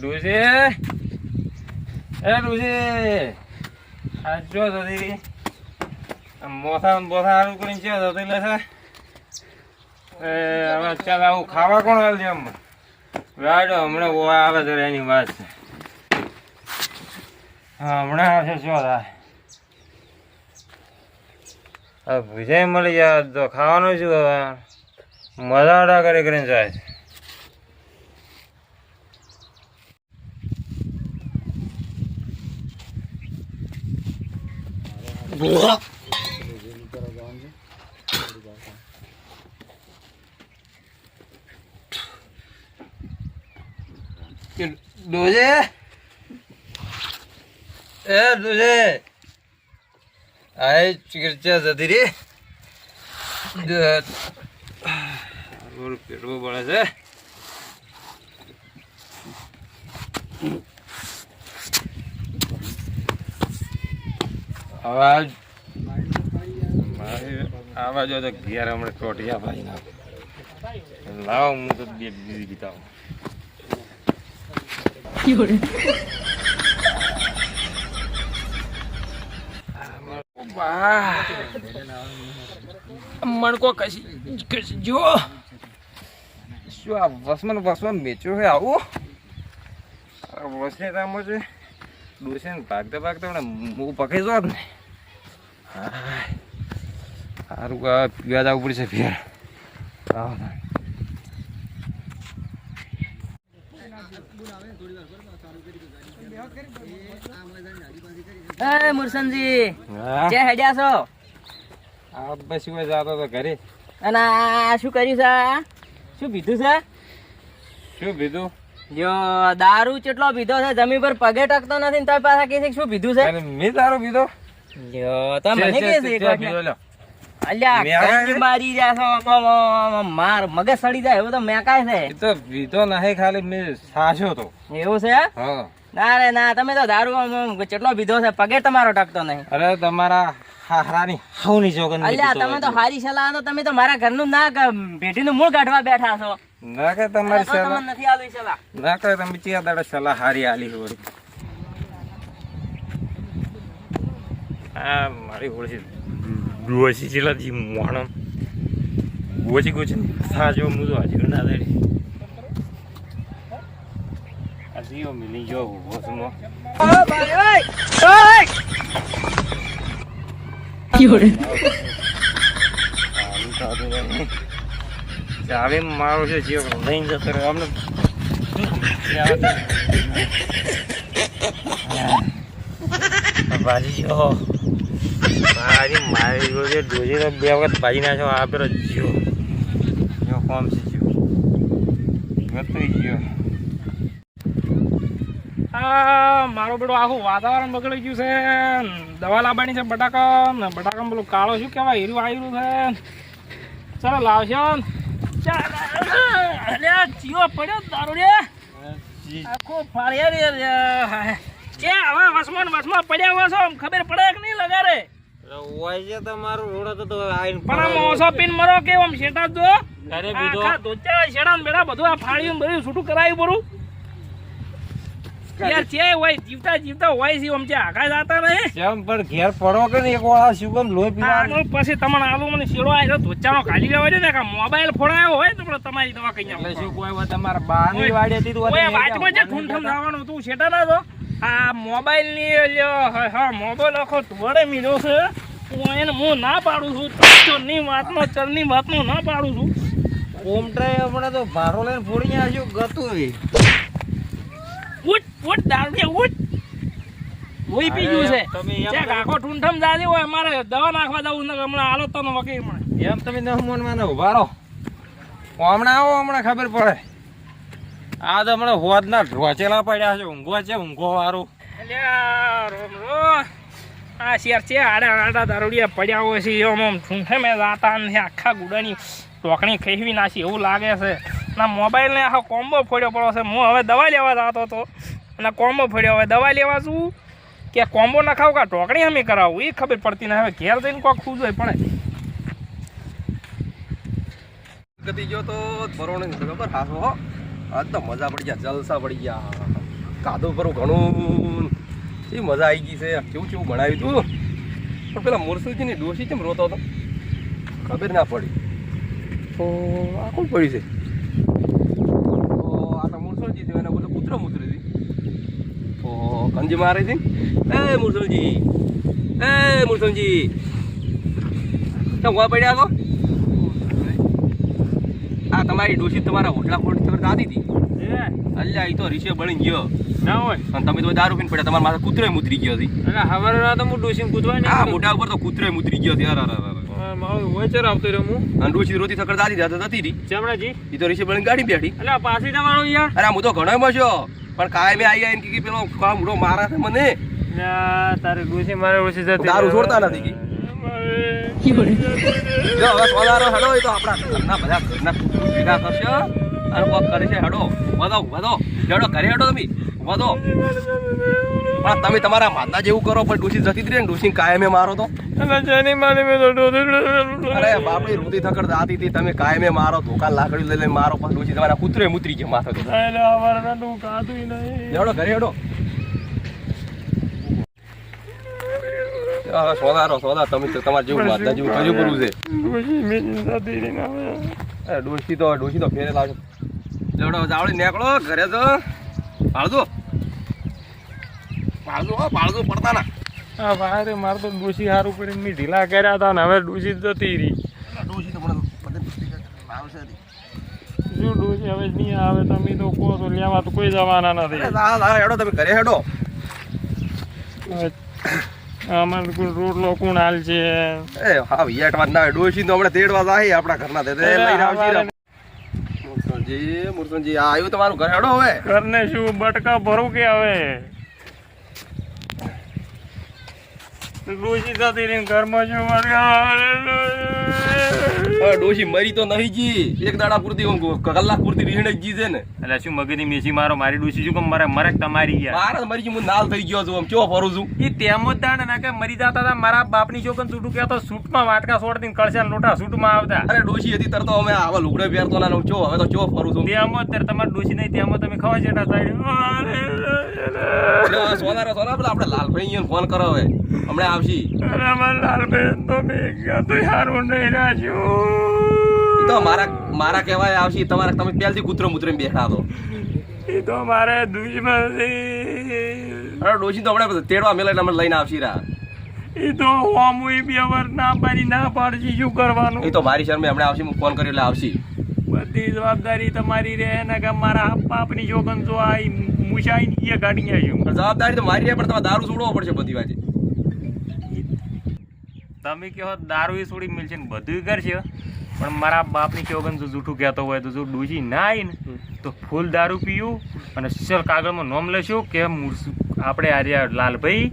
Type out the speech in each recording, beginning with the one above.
ડોસી એ ડોસી આ જો જતી. મોથા બોથા હારું કરીને છે જતી લે છે. એ હવે ચાલ આવું ખાવા કોણ હાલ છે આમ? રાડો હમણાં ઓ આવે છે એની વાત છે. હા, હમણાં આવશે થાય હવે વિજય મળી જાય તો ખાવાનું શું હવે મજા કરી કરીને જાય ડોજે એ ડોજે આય ચિકિત્સા જતી રે પેટવું પડે છે આ આવા જો તો ઘેર હમણાં ચોટિયા ભાઈ ના. લાવો, હું તો બે બીજી બીતાવું મણકો કશી કશી જો શું આ વસમાં વસમાં મેચો છે આવું? વસને તામો છે. ને ભાગતા ભાગતા હું પકડી જો ને. સારું આ પીવા જવું પડશે ફેર. એ મુરસનજી હા? જે હેડ્યા છો? આ બસ શું જાતો તો ઘરે. અને આ શું કર્યું છે શું પીધું છે? શું પીધું? જો દારૂ કેટલો પીધો છે? જમીન પર પગે ટકતો નથી કહે છે કે શું પીધું છે? મેં દારૂ પીધો. તો મને છે, એક લ્યો. છે? મારી રહ્યા છો આમ, આમ, આમ, આમ, માર મગજ સડી જાય એવું તો મેકાય છે એ તો પીધો નહીં ખાલી મેં સાચો તો. એવું છે? હા. ના રે ના તમે તો દારૂ આમ, આમ, કેટલો પીધો છે પગે તમારો ટકતો નહીં. અરે તમારા હારાની હાવની જોગન અલ્યા તમે તો હારી સલાહ તો તમે તો મારા ઘરનું ના ભેટીનું મૂળ કાઢવા બેઠા છો. ના કે તમારી સલાહ. નથી આલી સલાહ. ના કે તમે ચિયા દાડે સલાહ હારી આલી હોય. આ મારી ઓળખી. ડોસી જેલા જી મોણ ગોચી ગોચી સાજો મુજો આજે ના દે અજીઓ મિલી જો વસમો ચાવે મારો છે જીવ લઈને જતો રહ્યો અમને ભાજી જો. મારી મારી જોજે ડોજી બે વખત ભાજી નાખ્યો આ પેલો જીઓ. જો કોમ છે જીઓ. ગતું જીવ આ મારો બેડો આખું વાતાવરણ બગડી ગયું છે. દવા લાવવાની છે બટાકા ને બટાકા પેલું કાળો શું કહેવાય? હીરું આવ્યું છે. ચાલો લાવશો. અલ્યા, ચિયો પડ્યો દારૂ રે. આખો ફાળ્યા રે. કે હવે વસમાં વસમાં પડ્યા હોય છો ખબર પડે કે નહીં લગારે હોય છે તમારું રોડો તો આઈને પણ ઓછો પીન મરો કે આમ શેટા અરે ઘરે આ ધોતિયા શેડા ને બેડા બધું આ ફાળીયું બધું છૂટું કરાયું પડું યાર છે હોય જીવતા જીવતા હોય છે આમ છે આઘા જાતા રહે. જેમ પણ ઘેર પડો કે ને એક વાળા શુગમ લોહી પીવા પછી તમને આલુ મને શેડો આવ્યો ધોચાનો ખાલી લેવા દે ને કે મોબાઈલ ફોડાયો હોય તો પણ તમારી દવા કઈ એટલે શું કોઈ વાત તમારા બાની. વાડી હતી તો ઓય વાતમાં જે ઠૂંઠમ થવાનું તું શેટા ના તો. આ મોબાઈલની લ્યો હા હા મોબાઈલ આખો ધોળે મીધો છે. હું એને હું ના પાડું છું ચરની વાતનો ચરની વાતનો ના પાડું છું. કોમટ્રાએ હમણાં તો ભારો લઈને ફોડી આવ્યો ગતું એ. ઉઠ ઉઠ દારૂડિયા ઉઠ. લોહી પી ગયું છે. ચેક આખો ઠૂંઠમ જાદી હોય અમારે દવા નાખવા જવું ને હમણાં હાલો તો મળે. એમ તમે નહમોનમાં ઉભારો હમણાં આવો હમણાં ખબર પડે. આ તો હમણાં હોદના ઢોચેલા પડ્યા છે ઊંઘો છે ઊંઘો વાળું. અલ્યા રોમ રો શેર છે. આડા આડા દારૂડિયા પડ્યા હોય છે. એમ ઠૂંઠે મેં જાતા ને આખા ગુડાની ટોકણી ખેવી નાખી. એવું લાગે છે. ના મોબાઈલને આખો કોમ્બો ફોડ્યો પડ્યો છે. હું હવે દવા લેવા જતો હતો. અને કોમ્બો ફોડ્યો. હવે દવા લેવા છું કે કોમ્બો નખાવું કે ટોકણી અમે કરાવું? એ ખબર પડતી ને. હવે ઘેર જઈને કોઈ ખુશ પડે ગતિ ગયો તો ભરોણે ખબર? હાસો આજ મજા પડી ગયા. જલસા પડી ગયા. કાદો પર ઘણું એ મજા આવી ગઈ છે. કેવું કેવું ભણાવ્યું તું. પણ પેલા મોરસુજીની ડોસી કેમ રોતો હતો? ખબર ના પડી. તો આ કોણ પડ્યું છે? આ તો મુરસલજી એના બધું પુત્ર મુત્ર તો કંજી મારે છે. એ મુરસલજી એ મુરસલજી. કેમ ઊભા પડ્યા છો? આ તમારી ડોસી તમારા હોટલા ખોટ દાદી હતી. અલ્યા એ તો રીશે બળી ગયો. ના હોય. અને તમે તો દારૂ પીને પડ્યા તમારા માથે કૂતરે મુતરી ગયો હતી એટલે હવાર ના તો હું ડોસીને કૂદવા આ મોઢા ઉપર તો કૂતરે ગયો હતી અરે અરે વચર આવતો રહ્યો હું. અને ડોસી રોતી થકડ દાદી દાદા નથી રહી. ચમડાજી? એ તો બની ગાડી બેઠી. એટલે પાછી જવાનું યાર. અરે હું તો ઘણો મસ્યો પણ કાયમે આવી આવીને કે પેલો કામ મારા છે મને. તારે ડોસી મારે ઓછી જતી દારૂ છોડતા નથી કી. જો હવે સોનારો હડો એ તો આપણા ઘરના બધા ઘરના ભેગા કરશે અને કોક કરે છે હડો વધો વધો. જડો ઘરે હડો તમે. વધો પણ તમે તમારા માતા જેવું કરો પણ ડોસી જતી જ ને ડોસી કાયમે મારો તો. અરે બાપડી રૂતી થકડ દાતી હતી તમે કાયમે મારો ધોકા લાકડી લઈ લઈને મારો પણ ડોસી તમારા કૂતરે મુતરી ગયા માથે ઘરે હેડો. હવે સોનારો તમે તમારે જેવું માતા જેવું છે? ડોસી રહી અરે ડોસી તો ડોસી તો ફેરે લાવજો જાવડી નીકળો ઘરે તો પાળજો પાળજો હા પાળજો પડતા ના. હા ભાઈ રે મારે તો ડોસી સારું કરીને મેં ઢીલા કર્યા હતા ને હવે ડોસી જતી રહી. ડોસી તો આવશે શું ડોસી હવે નહીં આવે તમે તો કહો તો લેવા તો કોઈ જવાના નથી. હેડો તમે ઘરે હેડો. અમારે કોઈ રોટલો કોણ હાલ છે એ હા વાત ના ડોસી તો હમણાં તેડવા જાય આપણા ઘરના તે લઈને આવશે. રે. મુરસણજી મુરસણજી આ આવ્યું તમારું ઘર? હેડો હવે. ઘરને શું બટકા ભરું કે હવે? ડોસી સાથે રહીને ઘરમાં છું મારે? ડોશી મરી તો નહીં જી એક દાડા પૂરતી કલાક પૂરતી રીહણે જ છે ને. એટલે શું મગજની મેસી મારો? મારી ડોસી શું કેમ મારે મરે તમારી યાર મારા મરી જી હું નાલ થઈ ગયો છું આમ. કેવો ફરું છું? એ તેમ જ દાણ ના કે મરી જતા હતા મારા બાપની છોકન છૂટું કહેતો સૂટમાં વાટકા છોડતી કળશા લોટા સૂટમાં આવતા. અરે ડોશી હતી તરતો અમે આવા લુગડે પહેરતો ના ચો હવે તો ચો ફરું છું? તેમ જ ત્યારે તમારી ડોશી નહીં તેમ તમે ખવા જેટા આ સોનારા સોના પેલા આપણે લાલભાઈ ફોન કરો હવે. હમણાં આવશી. અરે મારા લાલભાઈ તો બે ગયા તો નહીં રાખ્યું તો મારા મારા કહેવાય આવશી તમારા તમે પહેલથી કૂતરો મૂતરીને બેઠા હતો એ તો મારે દુશ્મન છે. અરે ડોસી તો હમણાં તેડવા મેલે અમે લઈને આવશી રા એ તો હોમુય બે વર ના પાડી ના પાડજી શું કરવાનું? એ તો મારી શરમે હમણાં આવશી હું ફોન કર્યો એટલે આવશી. બધી જવાબદારી તમારી રહે ને કે મારા બાપની જોગન જો આ મુશાઈ એ ગાડીયા છું. જવાબદારી તો મારી પણ તમારે દારૂ છોડવો પડશે બધી વાજે તમે કહો દારૂ છોડી મિલશે ને બધું કરશે પણ મારા બાપની ચોગન જો જૂઠું કહેતો હોય તો જો ડૂસી ના આવી ને તો ફૂલ દારૂ પીવું અને સર કાગળમાં નોમ લેશું કે આપણે આર્યા લાલભાઈ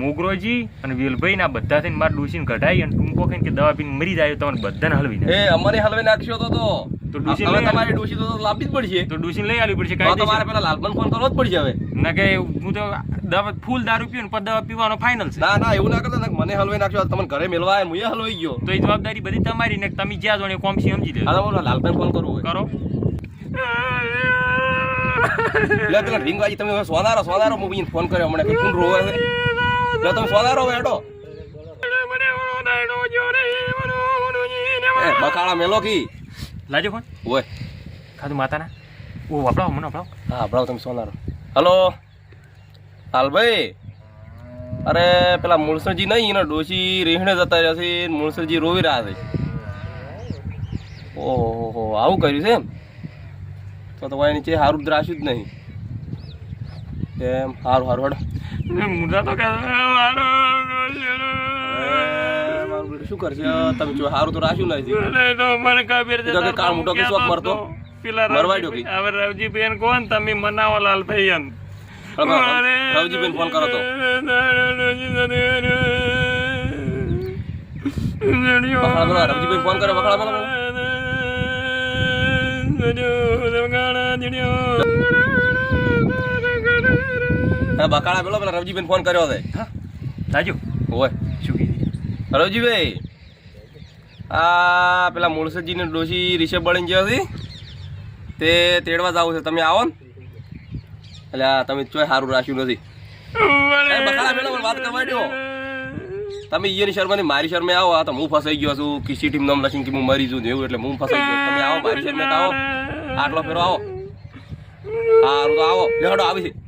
મોગરોજી અને વેલભાઈ ના બધા થઈને મારા ડૂસીને કઢાઈ અને ટૂંકો ખાઈને કે દવા પીને મરી જાય તમને બધાને હલવી. એ અમારે હલવી નાખશો તો. તો ડોશી હવે તમારી ડોશી તો લાવવી જ પડશે તો ડૂસીને લઈ આવવી પડશે તો તમારે કાંઈ પેલા લાલબન ફોન કરવો જ પડશે હવે. ના કે હું તો દવા ફૂલ દારૂ પીવું ને દવા પીવાનો ફાઇનલ છે. ના ના એવું ના કરતા મને હલવે નાખશો તમને ઘરે આવે હું હલવાઈ ગયો. તો એ જવાબદારી બધી તમારી ને તમે જ્યાં જોડે કોમસી સમજી લેજો હાલો બોલો લાલબન ફોન કરવો કરો. એટલે પેલા રિંગ વાજી તમે સોદારો સોનારો સોનારો હું ફોન કર્યો હમણાં કે કોણ રોવે છે? એટલે તમે સોનારો હવે હેડો. બકાળા મેલો કી? લાજો ફોન. ઓય. ખાધું માતાના? ઓ વપરાવો મને વપરાવો હા ભણાવો તમે સોનારો. હલો. હાલભાઈ અરે પેલા મુળસરજી નહીં એનો ડોશી રેહણે જતા રહ્યા છે મુળસરજી રોવી રહ્યા છે. ઓહો આવું કર્યું છે એમ? તો તમારી નીચે સારું દ્રાસ્યું જ નહીં. એમ સારું સારું હડ મુદ્દા તો શું કરશે તમે જો સારું તો રાખ્યું નથી તો મને ખબર છે કે કાળ મોટો કે શોખ મરતો? પેલા મરવાડ્યો કે? હવે રવજી બેન કોણ તમે મનાવો લાલભાઈ એમ રવજીબેન ફોન કરો તો રવજીબેન ફોન બકાળા પેલો પેલા રવજીબેન ફોન કર્યો છે. રાજુ ઓય. શું કીધી? રવજીભાઈ આ પેલા મુળસદજીને ડોશી રિષભ બળીને ગયો હતી તે તેડવા જવું છે. તમે આવો ને. એટલે આ તમે ચોય સારું રાખ્યું નથી. એ પેલો વાત કરવા દ્યો. તમે ઈયની શર્માની મારી શર્મે આવો. આ તો હું ફસાઈ ગયો છું. કિસી ટીમ નામ લખીને કે હું મરી છું એવું એટલે હું ફસાઈ ગયો. તમે આવો મારી શર્મે આવો. આટલો ફેરો આવો. સારું તો આવો. લેડો આવી છે.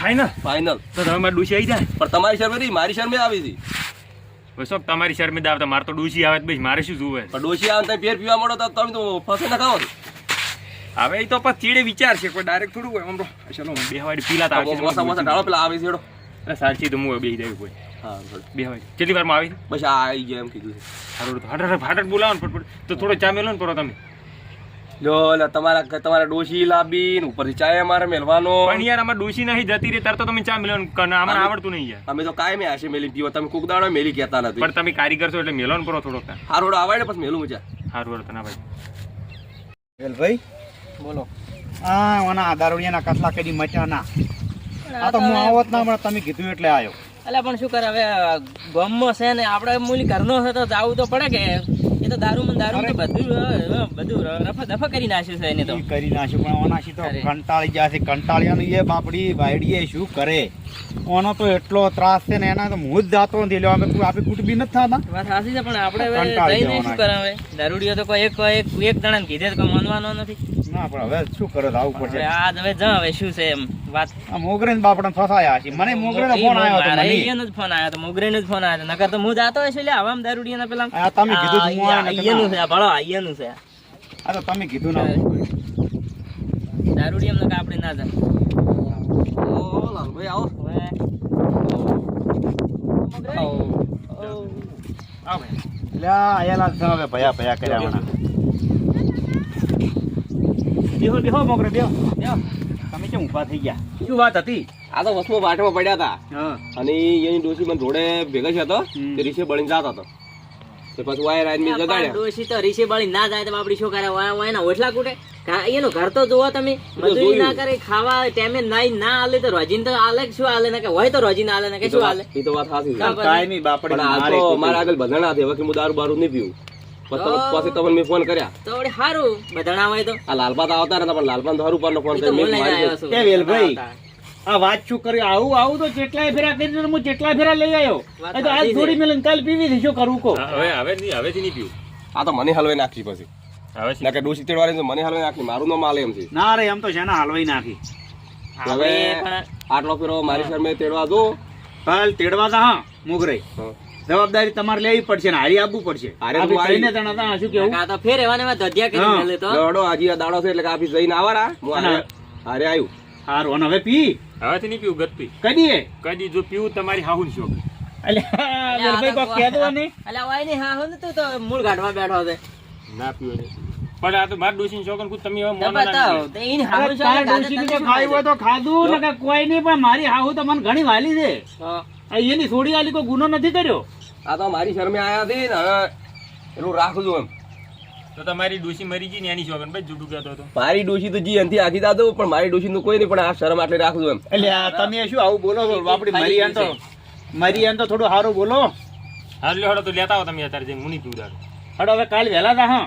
ફાઈનલ ફાઇનલ તો તમે મારી ડૂસી આવી જાય? પણ તમારી શર્મે નહીં મારી શર્મે આવી હતી. હવે શું તમારી શર્મિદા આવતા મારે તો ડૂસી આવે ભાઈ મારે શું જોવે? પણ ડોશી આવે તમે ફેર પીવા મળો તો તમે તો ફસે ના હવે એ તો પછી ચીડે વિચાર છે કોઈ ડાયરેક્ટ થોડું હોય આમ તો. ચલો બે વાડી પીલા મોસા મોસા આવી છે. અરે સાચી તો હું બે દેવી કોઈ હા. બે વાડી કેટલી વારમાં આવી? બસ આ આવી ગયા એમ કીધું છે. તો બોલાવો ને ફટફટ. તો થોડો ચા મેલો ને પરો તમે. જો એટલે તમારા તમારા ડોશી લાબી ઉપરથી ચાય અમારે મેલવાનો. પણ યાર નહીં જતી રહી તાર તો તમે ચા મેલો ને આવડતું નહીં યાર. અમે તો કાયમી આશે મેલી પીવો. તમે કોક દાડો મેલી કહેતા નથી. પણ તમે કારીગર છો એટલે મેલો ને પરો થોડોક હારો આવડે આવે ને પછી મેલું મજા સારું હારું તના ભાઈ વેલભાઈ બોલો. આ ઓના દારૂડિયાના કસલા ના આ તો હું આવત ના મળે તમે કીધું એટલે આવ્યો એટલે પણ શું કરે હવે ગામમાં છે ને આપણે મૂલી ઘરનો છે તો જાવું તો પડે કે? એ તો દારૂ માં દારૂ તો બધું બધું રફા દફા કરી નાખ્યું છે એને તો. કરી નાખ્યું પણ ઓનાથી તો કંટાળી છે. કંટાળ્યાનું એ બાપડી વાયડીએ શું કરે? ઓનો તો એટલો ત્રાસ છે ને એના તો હું જ જાતો નથી. લેવા અમે આપે કુટુંબી નથી થતા વાત સાચી છે પણ આપણે જઈને શું કરે હવે દારૂડિયો તો કોઈ એક એક એક જણાને કીધે તો કોઈ માનવાનો નથી. ના પણ હવે શું કરે તો પડશે. આ હવે જ હવે શું છે એમ? વાત આ મોગરે બાપડા ફસાયા છે. મને મોગરે ફોન આવ્યો હતો મને અહીંયાનો જ ફોન આવ્યો હતો મોગરેનો જ ફોન આવ્યો હતો. નકર તો હું જાતો હશે એટલે આવામ દારૂડિયાના પેલા. આ તમે કીધું હું અહીંયાનું છે આ ભળો અહીંયાનું છે. આ તો તમે કીધું ના દારૂડિયામાં નકર આપણે ના જાય. ઓ લાલભાઈ આવો. ભયા ભયા કર્યા બેહો બેહો મોકરે બેહો. બેહો. તમે કેમ ઊભા થઈ ગયા? શું વાત હતી? આ તો વસમાં વાટમાં પડ્યા હતા. અને એની ડોસી મને જોડે ભેગા છે હતો. તે રીસે બળીને જતો હતો. તે પછી વાયર મે જગાડ્યા. ડોસી તો રીસે બળી ના જાય તો બાપડી શું કરે? વાય વાય ના ઓછલા કૂટે? કા- એનું ઘર તો જોવો તમે. મજૂરી ના કરે ખાવા ટાઈમે નાઈ ના આલે તો રોજીન તો આલે શું આલે ને કે હોય તો રોજીન આલે ને કે શું આલે એ તો વાત સાચી છે. કા પછી? બાપડી મારા આગળ બધાના હતી હવે કે હું દારૂ બારૂ નહીં પીવું. પછી તમને ફોન કર્યા. તો વળી હારું. બધાના હોય તો. આ લાલપા આવતા નતા પણ લાલપા તો દારૂ ફોન કર્યો. મેં મારી આવ્યો વેલભાઈ. આ વાત શું કરી? આવું આવું તો કેટલાય ફેરા કરી હું કેટલાય ફેરા લઈ આવ્યો એ તો આજ થોડી મેલીને કાલ પીવી હતી, શું કરવું કહો? હવે હવે નહીં હવેથી નહીં પીવું. આ તો મને હલવાઈ નાખી પછી. હવે ના કે ડોશી તેડવાની મને હલવાઈ નાખી. મારું નામ આલે એમ છે. ના રે એમ તો છે ને હલવાઈ નાખી. હવે આટલો ફેરો મારી સામે તેડવા દો. કાલ તેડવા તા હા મુગરે હા. જવાબદારી તમારે લેવી પડશે ને હારી આપવું પડશે. હારે આપી હું આવી. કઈને જણા તા, શું કેવું? તો ફેર એવાને એવા ધોતિયા કરી લે તો દોડો આજી આ દાડો છે એટલે કે આપી જઈને આવારા હું હારે આવ્યું હારું અને હવે પી. હવેથી નહીં પીવું ગત પી કદી કદી જો પીવું તમારી હાહુન શોખ. ને હા હું તો મૂળ ગાઢવા બેઠો છે. ના પીવો. પણ આ તો માર ડોસી ખુદ તમે હવે મોના ના. તો ખાધું ને કોઈ નહીં પણ મારી હાહુ તો મને ઘણી વાલી છે. હા. એની છોડી આલી કોઈ ગુનો નથી કર્યો? આ તો મારી શરમે આયા હતી ને હવે એનું રાખજો એમ. તો તમારી ડોશી મરી ગઈ ને એની શોખન ભાઈ જુઠું કહેતો હતો. મારી ડોશી તો જી અંથી આખી દાદો પણ મારી ડોશી નું કોઈ નહીં પણ આ શરમ આટલે રાખજો એમ. એટલે તમે શું આવું બોલો છો? આપણી મરી એમ તો મરી એમ તો થોડું સારું બોલો. હાલ હડો તો લેતા આવો તમે અત્યારે જઈને મુની પીવું દારૂ હડો હવે કાલ વહેલા તા હા.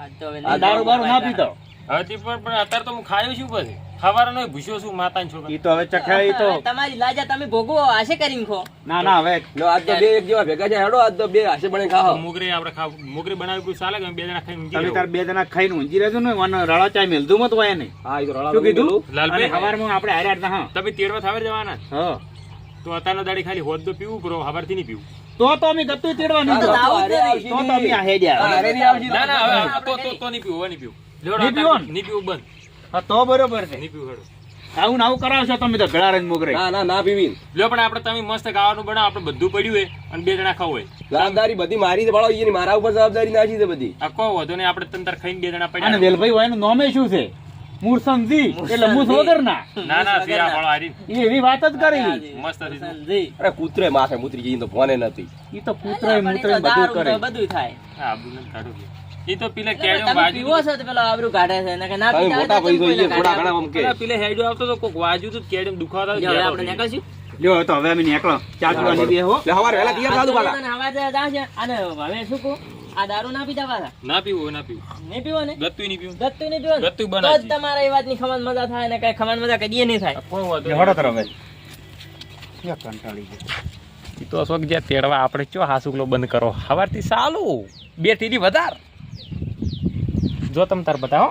આજ તો દારૂ બારું ના પીતો હવે પણ પણ અત્યારે તો હું ખાયો છું પછી. ખાવાનો ભૂસ્યો છું માતા છોકરા ઈ તો હવે ચખાય તો. તમારી લાજા તમે ભોગવો આશે કરીને ખો. ના ના હવે. લો આજ તો બે એક જેવા ભેગા છે હેડો આજ તો બે આશે બને ખાઓ. મુગરી આપણે ખાવ મુગરી બનાવી કોઈ ચાલે કે બે જણા ખાઈ ઊંજી તમે તાર બે જણા ખાઈને ઊંજી રહેજો ને મને રળા ચાય મેલતું મત હોય ને હા એ તો રળા શું કીધું? લાલભાઈ? સવારમાં આપણે હારે હારતા હા. તમે તેડવા થાવે જવાના? હા. તો અત્યારના દાડી ખાલી હોદ તો પીવું પડો હવારથી નહીં પીવું. તો તો અમે ગતું તેડવાનું. તો તો અમે આ હેડ્યા. ના ના તો તો તો નહીં પીવું નહીં પીવું. ને? નહીં પીવું બંધ. હા તો બરોબર છે. નહીં પીવું આવું ને આવું કરાવશો તમે તો ગળા રહીને મોગરે ના ના ના પીવી લ્યો પણ આપણે તમે મસ્ત ગાવાનું બનાવો આપણે બધું પડ્યું હોય અને બે જણા ખાવ હોય. જવાબદારી બધી મારી છે ભાળો એની મારા ઉપર જવાબદારી નાખી છે બધી. આ કહો વધુ ને આપણે તંતર ખાઈને બે જણા અને વેલભાઈ હોય એનું નામે શું છે? મૂર્સમજી એટલે મૂસ વગર ના ના ના સિયા ફળો હારી એ એવી વાત જ કરી. મસ્ત સંજી. અરે કૂતરે માથે મૂતરી ગઈ તો ફોને નથી. ઈ તો કૂતરે મૂત્ર બધું કરે. બધું થાય. હા આબરૂ કાઢો કે. ઈ તો પેલા એટલે કેડ્યો પીવો છો તો પેલો આબરૂ કાઢે છે નકર ના પીતા મોટા તો પૈસો થોડા ઘણા આમ કે? પેલા પેલા હેડ્યો આવતો તો કોક વાજુ તો કેડ્યો દુખાતા જો આપણે નીકળશું. લ્યો તો હવે અમે નીકળો. ચા પીવાની બે હો. લે હવારે વહેલા તૈયાર થાતું આ પાછા તો હવા જ અને હવે શું કહું? આ દારૂ ના પીતા પાછા ના પીવું ના પીવું. નહીં પીવો ને? ગતું નહીં પીવું. ગત્તું નહીં પીવો ને? ગત્તું તો જ એ વાતની ખમાન મજા થાય ને કઈ ખમાન મજા કદીએ નહીં થાય. કોણ વાંધો હડો તરફ કંટાળી ગયો? તો શોખ જ્યાં તેડવા આપણે ચો હાસુકલો બંધ કરો? સવારથી સાલું. બે તીરી વધાર. જો તમે તાર બતાવો